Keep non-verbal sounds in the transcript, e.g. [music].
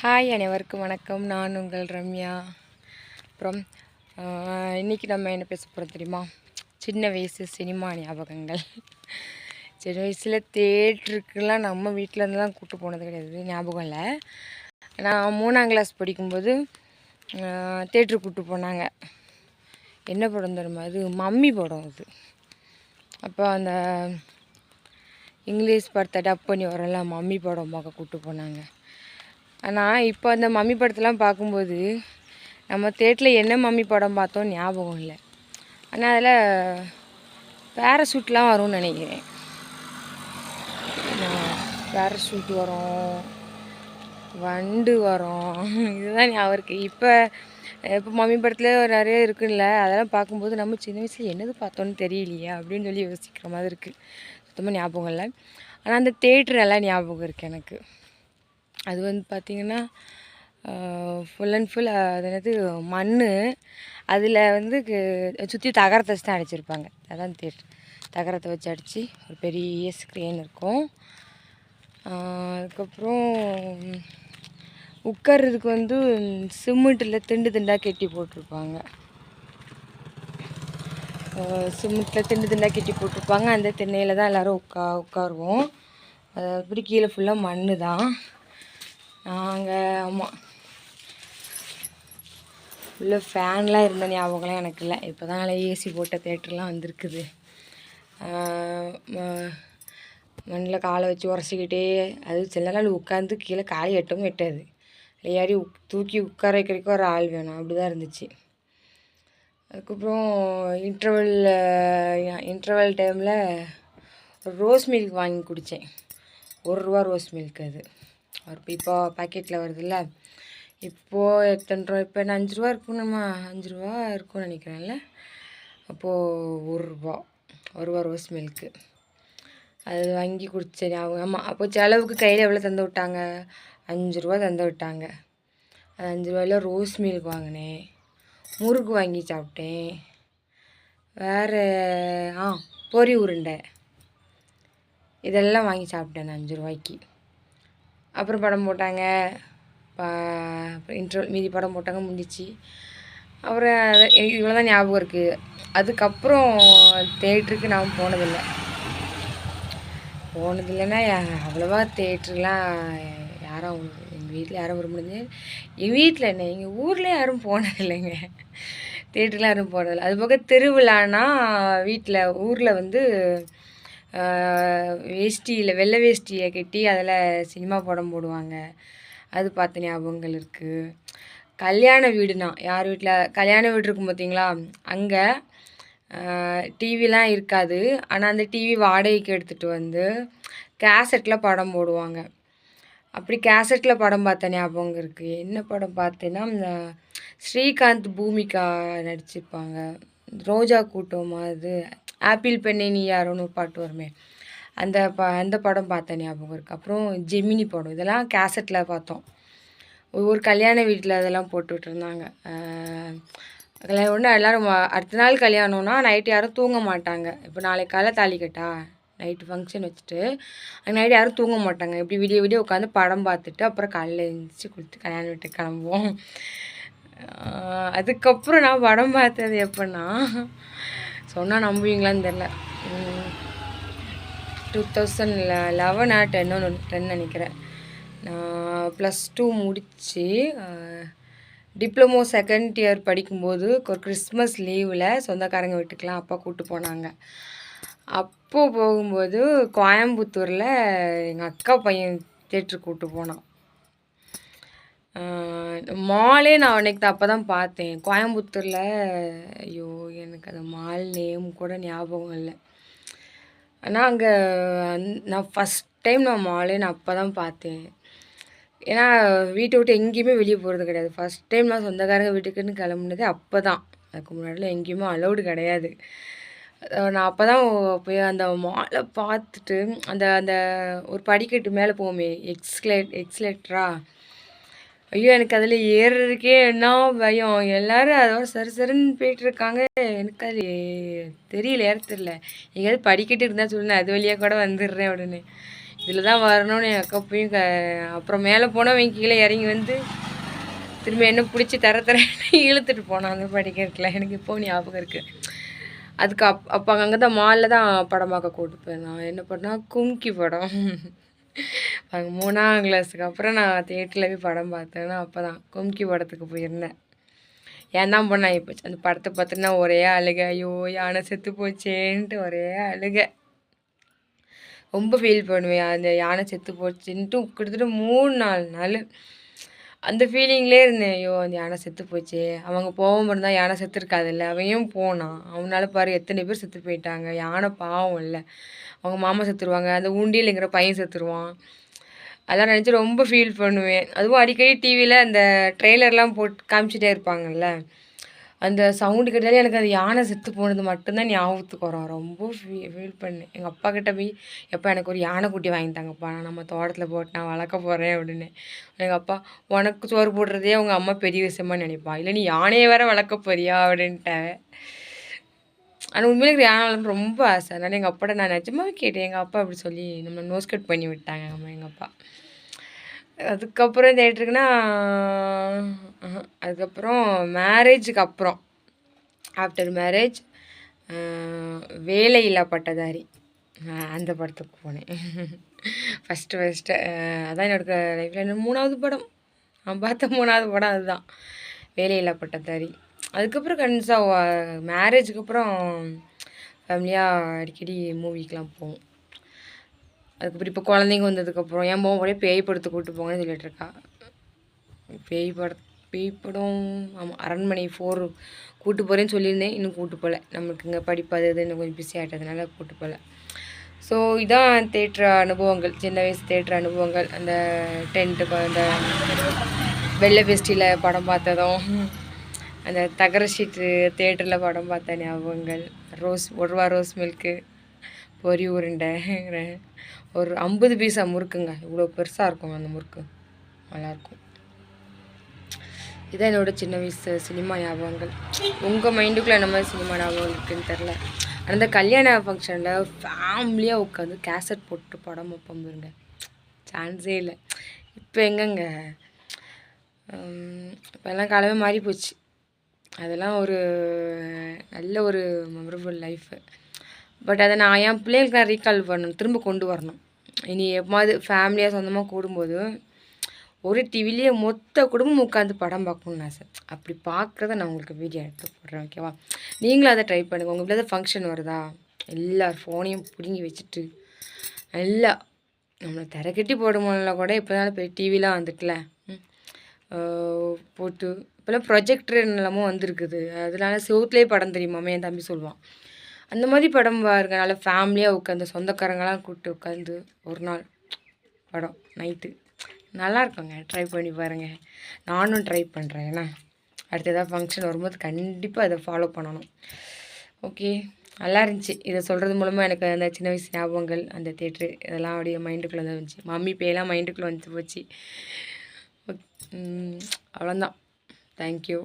Hi அனைவருக்கும் வணக்கம். நான் உங்கள் ரம்யா. அப்புறம் இன்றைக்கி நம்ம என்ன பேச போகிறோம் தெரியுமா? சின்ன வயசு சினிமா ஞாபகங்கள். சின்ன வயசில் தேட்டருக்குலாம் நம்ம வீட்டில் இருந்துலாம் கூப்பிட்டு போனது கிடையாது. ஞாபகம் இல்லை. நான் மூணாம் கிளாஸ் படிக்கும்போது தேட்டருக்கு கூப்பிட்டு போனாங்க. என்ன படம் தெரியுமா அது? மம்மி படம் அது. அப்போ அந்த இங்கிலீஷ் படத்தை டப் பண்ணி வரலாம் மம்மி படம் பார்க்க கூப்பிட்டு போனாங்க. ஆனால் இப்போ அந்த மம்மி படத்தெலாம் பார்க்கும்போது நம்ம தேட்டரில் என்ன மம்மி படம் பார்த்தோம் ஞாபகம் இல்லை. ஆனால் அதில் பேராசூட்லாம் வரும்னு நினைக்கிறேன். பேராசூட் வரும் வண்டு வரும். இதுதான் ஞாபகம் இருக்குது இப்போ இப்போ மம்மி படத்தில் நிறைய இருக்குல்ல அதெல்லாம் பார்க்கும்போது நம்ம சின்ன வயசில் என்னது பார்த்தோன்னு தெரியலையே அப்படின்னு சொல்லி யோசிக்கிற மாதிரி இருக்குது சுத்தமாக ஞாபகம் இல்லை. ஆனால் அந்த தேட்ரு நல்லா ஞாபகம் இருக்குது எனக்கு. அது வந்து பார்த்திங்கன்னா ஃபுல் அண்ட் ஃபுல் அது என்னது மண் அதில் வந்து சுற்றி தகரத்தை வச்சு தான் அடிச்சிருப்பாங்க. அதான் தேட்ரு தகரத்தை வச்சு அடித்து ஒரு பெரிய ஸ்க்ரீன் இருக்கும். அதுக்கப்புறம் உட்கார்றதுக்கு வந்து சிமெண்ட்டில் திண்டு திண்டாக கெட்டி போட்டிருப்பாங்க. சிமெண்ட்டில் திண்டு திண்டாக கெட்டி போட்டிருப்பாங்க. அந்த திண்ணையில் தான் எல்லோரும் உட்கா உட்காருவோம். அது அப்படி கீழே ஃபுல்லாக மண் தான் நாங்கள் ஆமாம் உள்ள ஃபேன்லாம் இருந்த ஞாபகம்லாம் எனக்கு இல்லை. இப்போ தான் நல்லா ஏசி போட்ட தேட்டர்லாம் வந்திருக்குது. மண்ணில் காலை வச்சு உரசிக்கிட்டே அது சில நாள் உட்காந்து கீழே காலை எட்டவும் எட்டாது. உக் தூக்கி உட்கார வைக்கிறதுக்கு ஒரு ஆள் வேணும். அப்படி தான் இருந்துச்சு. அதுக்கப்புறம் இன்டர்வல் இன்டர்வல் டைமில் ரோஸ் மில்க் வாங்கி குடித்தேன் ஒரு ரூபா ரோஸ் மில்க் அது. ஒரு இப்போ பாக்கெட்டில் வருதுல்ல? இப்போது எத்தனை ரூபா இப்போ என்ன அஞ்சு ரூபா இருக்கணுமா அஞ்சு ரூபா இருக்கும்னு நினைக்கிறேன்ல? அப்போது ஒரு ரூபா ஒரு ரூபா ரோஸ் மில்க்கு அது வாங்கி குடிச்சேன் அவங்க ஆமாம் அப்போ செலவுக்கு கையில் எவ்வளோ தந்து விட்டாங்க? அஞ்சு ரூபா தந்து விட்டாங்க. அது அஞ்சு ரூபாயில் ரோஸ் மில்க் வாங்கினேன். முறுக்கு வாங்கி சாப்பிட்டேன். வேறு ஆ பொரி உருண்டை. இதெல்லாம் வாங்கி சாப்பிட்டேன் அஞ்சு ரூபாய்க்கு. அப்புறம் படம் போட்டாங்க. இன்ட்ரவல் மீதி படம் போட்டாங்க முடிஞ்சிச்சு. அப்புறம் எனக்கு இவ்வளோ தான் ஞாபகம் இருக்குது அதுக்கப்புறம் தேட்டருக்கு நான் போனதில்லை. போனதில்லைன்னா அவ்வளோவா தேட்டருலாம் யாரும் எங்கள் வீட்டில் யாரும் வர முடிஞ்சு எங்கள் வீட்டில் என்ன எங்கள் ஊரில் யாரும் போனதில்லைங்க. தேட்டருலாம் யாரும் போனதில்லை. அது போக வீட்டில் ஊரில் வந்து வேஷ்டியில் வெள்ளை வேஷ்டியை கட்டி அதில் சினிமா படம் போடுவாங்க. அது பார்த்த ஞாபகங்கள் இருக்குது கல்யாண வீடுனா யார் வீட்டில் கல்யாண வீடு இருக்கும் பார்த்தீங்களா அங்கே டிவிலாம் இருக்காது. ஆனால் அந்த டிவி வாடகைக்கு எடுத்துகிட்டு வந்து கேசட்டில் படம் போடுவாங்க. அப்படி கேசட்டில் படம் பார்த்த ஞாபகம் இருக்குது என்ன படம் பார்த்தேன்னா இந்த ஸ்ரீகாந்த் பூமிகா நடிச்சிருப்பாங்க. ரோஜா கூட்டமாக அது ஆப்பிள் பெண்ணை நீ யாரோன்னு ஒரு பாட்டு வருமே. அந்த ப அந்த படம் பார்த்தேன் ஞாபகம் இருக்குது அப்புறம் ஜெமினி படம் இதெல்லாம் கேசட்டில் பார்த்தோம். ஒவ்வொரு கல்யாண வீட்டில் அதெல்லாம் போட்டுக்கிட்டு இருந்தாங்க கல்யாணம் ஒன்று எல்லோரும் அடுத்த நாள் கல்யாணம்னா நைட்டு யாரும் தூங்க மாட்டாங்க. இப்போ நாளைக்கு காலை தாலி கட்டா? நைட்டு ஃபங்க்ஷன் வச்சுட்டு அங்கே நைட்டு யாரும் தூங்க மாட்டாங்க. இப்படி விடிய விடிய உட்காந்து படம் பார்த்துட்டு அப்புறம் காலையில் எழுந்திரிச்சு கொடுத்து கல்யாண வீட்டுக்கு கிளம்புவோம். அதுக்கப்புறம் நான் படம் பார்த்தது எப்படின்னா சொன்னால் நம்புவீங்களான்னு தெரில டூ தௌசண்ட் லெவனா டென்னு டென் நினைக்கிறேன். நான் ப்ளஸ் டூ முடித்து டிப்ளமோ செகண்ட் இயர் படிக்கும்போது ஒரு கிறிஸ்மஸ் லீவில் சொந்தக்காரங்க வீட்டுக்கெலாம் அப்பா கூப்பிட்டு போனாங்க. அப்போது போகும்போது கோயம்புத்தூரில் எங்கள் அக்கா பையன் தேட்டருக்கு கூப்பிட்டு போனான். மாலே நான் அன்னைக்கு அப்போ தான் பார்த்தேன். கோயம்புத்தூரில் ஐயோ எனக்கு அந்த மால் நேம் கூட ஞாபகம் இல்லை. ஆனால் அங்கே நான் ஃபஸ்ட் டைம் நான் மாலே நான் அப்போ தான் பார்த்தேன். ஏன்னா வீட்டை விட்டு எங்கேயுமே வெளியே போகிறது கிடையாது. ஃபஸ்ட் டைம் நான் சொந்தக்காரங்க வீட்டுக்குன்னு கிளம்புனதே அப்போ தான் அதுக்கு முன்னாடிலாம் எங்கேயுமே அலௌடு கிடையாது. நான் அப்போ தான் போய் அந்த மாலை பார்த்துட்டு அந்த அந்த ஒரு படிக்கட்டு மேலே போவோமே எக்ஸ்லேட் எக்ஸ்லேட்ரா ஐயோ எனக்கு அதில் ஏறுறதுக்கே என்ன பயம். எல்லோரும் அதோட சரி சரின்னு போயிட்டுருக்காங்க எனக்கு அது தெரியல ஏற தெரியல. எங்கேயாவது படிக்கட்டு இருந்தால் சொல்லுங்க அது வழியாக கூட வந்துடுறேன் உடனே. இதில் தான் வரணும்னு என் அக்கா போய் க அப்புறம் மேலே போனால் அவங்க கீழே இறங்கி வந்து திரும்ப என்ன பிடிச்சி தர தரேன்னு [laughs] இழுத்துட்டு போனான் அந்த படிக்கிறதுல எனக்கு இப்போ ஞாபகம் இருக்குது அதுக்கு அப் அப்போ அங்கே தான் மாலில் தான் படம் பார்க்க கூப்பிட்டு போயிருந்தான். என்ன பண்ணால் கும்கி படம். அங்கே மூணாம் கிளாஸுக்கு அப்புறம் நான் தேட்டரில் போய் படம் பார்த்தேன்னா அப்போ தான் கும்கி படத்துக்கு போயிருந்தேன். ஏன் தான் பண்ணேன் இப்போ அந்த படத்தை பார்த்துன்னா ஒரே அழுக. ஐயோ யானை செத்து போச்சேன்ட்டு ஒரே அழுக. ரொம்ப ஃபீல் பண்ணுவேன். அந்த யானை செத்து போச்சுன்ட்டு கிட்டத்தட்ட மூணு நாலு நாள் அந்த ஃபீலிங்லேயே இருந்தேன். ஐயோ அந்த யானை செத்து போச்சு. அவங்க போகாம இருந்தால் யானை செத்துருக்காதுல்ல அவன் போனான் அவனால பாரு எத்தனை பேர் செத்து போயிட்டாங்க. யானை பாவம் இல்லை. அவங்க மாமா செத்துருவாங்க. அந்த உண்டியலுங்கிற பையன் செத்துருவான். அதெல்லாம் நினச்சி ரொம்ப ஃபீல் பண்ணுவேன். அதுவும் அடிக்கடி டிவியில் அந்த ட்ரெய்லர்லாம் போட்டு காமிச்சிட்டே இருப்பாங்கல்ல. அந்த சவுண்டு கேட்டாலே எனக்கு அது யானை செத்து போனது மட்டும்தான் ஞாபகத்துக்கு வரும். ரொம்ப ஃபீ ஃபீல் பண்ணேன். எங்கள் அப்பா கிட்ட போய் எப்போ எனக்கு ஒரு யானை குட்டி வாங்கிட்டாங்கப்பா நான் நம்ம தோட்டத்தில் போட்டு நான் வளர்க்க போகிறேன் அப்படின்னு. எங்கள் அப்பா உனக்கு சோறு போடுறதே உங்கள் அம்மா பெரிய விஷயமா நினைப்பா. இல்லை நீ யானையை வேற வளர்க்க போறியா? அப்படின்ட்டேன் ஆனால் உண்மையிலே கிரியானாலும் ரொம்ப ஆசை. அதனால் எங்கள் அப்பாட்ட நான் நிஜமாவே கேட்டேன். எங்கள் அப்பா அப்படி சொல்லி நம்ம நோஸ் கட் பண்ணி விட்டாங்க. அம்மா எங்கள் அப்பா. அதுக்கப்புறம் தேட்டருக்குன்னா அதுக்கப்புறம் மேரேஜுக்கு அப்புறம். ஆஃப்டர் மேரேஜ் வேலையில்லா பட்டதாரி அந்த படத்துக்கு போனேன். ஃபஸ்ட்டு ஃபஸ்ட்டு அதான் என்னோட லைஃப்பில் மூணாவது படம். நான் பார்த்த மூணாவது படம் அதுதான். வேலையில்லா பட்டதாரி அதுக்கப்புறம் கன்ஸாக மேரேஜுக்கு அப்புறம் ஃபேமிலியாக அடிக்கடி மூவிக்கெலாம் போவோம். அதுக்கப்புறம் இப்போ குழந்தைங்க வந்ததுக்கப்புறம் என் போக ஒரே பேய் படத்தை கூப்பிட்டு போங்கன்னு சொல்லிட்டுருக்கா பேய் பட பேய் படம் ஆமாம் அரண்மனை ஃபோர் கூட்டு போகிறேன்னு சொல்லியிருந்தேன். இன்னும் கூட்டு போகல நம்மளுக்கு இங்கே படிப்பு அது இது இன்னும் கொஞ்சம் பிஸி ஆகிட்டதுனால கூட்டு போகல ஸோ இதான் தேட்டர் அனுபவங்கள். சின்ன வயசு தேட்டர் அனுபவங்கள். அந்த டென்ட்டு அந்த வெள்ளை பெஸ்டியில் படம் பார்த்ததும். அந்த தகர ஷீட்டு தேட்டரில் படம் பார்த்த ஞாபகங்கள். ரோஸ் ஒரு ரூபா ரோஸ் மில்க்கு பொரி உருண்டை ஒரு ஐம்பது பீஸா முறுக்குங்க. இவ்வளோ பெருசாக இருக்கும் அந்த முறுக்கு. நல்லாயிருக்கும் இதான் என்னோட சின்ன வயசு சினிமா ஞாபகங்கள். உங்கள் மைண்டுக்குள்ளே என்ன மாதிரி சினிமா ஞாபகம் இருக்குன்னு தெரில அந்த கல்யாண ஃபங்க்ஷனில் ஃபேமிலியாக உட்காந்து கேசட் போட்டு படம் வைப்போம் பாருங்க. சான்ஸே இல்லை. இப்போ எங்கங்க? இப்போல்லாம் காலமே மாறி போச்சு அதெல்லாம் ஒரு நல்ல ஒரு மெமரபுள் லைஃபு பட் அதை நான் என் பிள்ளைகளுக்கு நான் ரீகால் பண்ணணும். திரும்ப கொண்டு வரணும். இனி எப்போது ஃபேமிலியாக சொந்தமாக கூடும்போது ஒரு டிவிலேயே மொத்த குடும்பம் உட்காந்து படம் பார்க்கணுன்னு ஆசை. அப்படி பார்க்குறத நான் உங்களுக்கு வீடியோ எடுத்து போடுறேன் ஓகேவா நீங்களும் அதை ட்ரை பண்ணுங்கள் உங்கள் ஏதாவது ஃபங்க்ஷன் வருதா? எல்லார் ஃபோனையும் பிடுங்கி வச்சுட்டு நல்லா நம்மளை திரக்கட்டி கட்டி கூட இப்போதான் போய் டிவிலாம் வந்துட்டுல. போட்டு. இப்போல்லாம் ப்ரொஜெக்டர் நிலமும் வந்திருக்குது. அதனால செவுத்துலேயே படம் தெரியுமாமே என் தம்பி சொல்லுவான். அந்த மாதிரி படம் பாருங்க. நல்லா ஃபேமிலியாக உட்காந்து சொந்தக்காரங்களாம் கூப்பிட்டு உட்காந்து ஒரு நாள் படம் நைட்டு நல்லா இருக்குங்க. ட்ரை பண்ணி பாருங்கள் நானும் ட்ரை பண்ணுறேன் ஏன்னா அடுத்த ஏதாவது ஃபங்க்ஷன் வரும்போது கண்டிப்பாக அதை ஃபாலோ பண்ணணும். ஓகே நல்லா இருந்துச்சு. இதை சொல்கிறது மூலமாக எனக்கு அந்த சின்ன வயசு ஞாபகங்கள் அந்த தேட்ரு இதெல்லாம் அப்படியே மைண்டுக்குள்ளே வந்து வந்துச்சு மம்மி பேலாம் மைண்டுக்குள்ளே வந்து போச்சு. அவ்வளோதான் தேங்க்யூ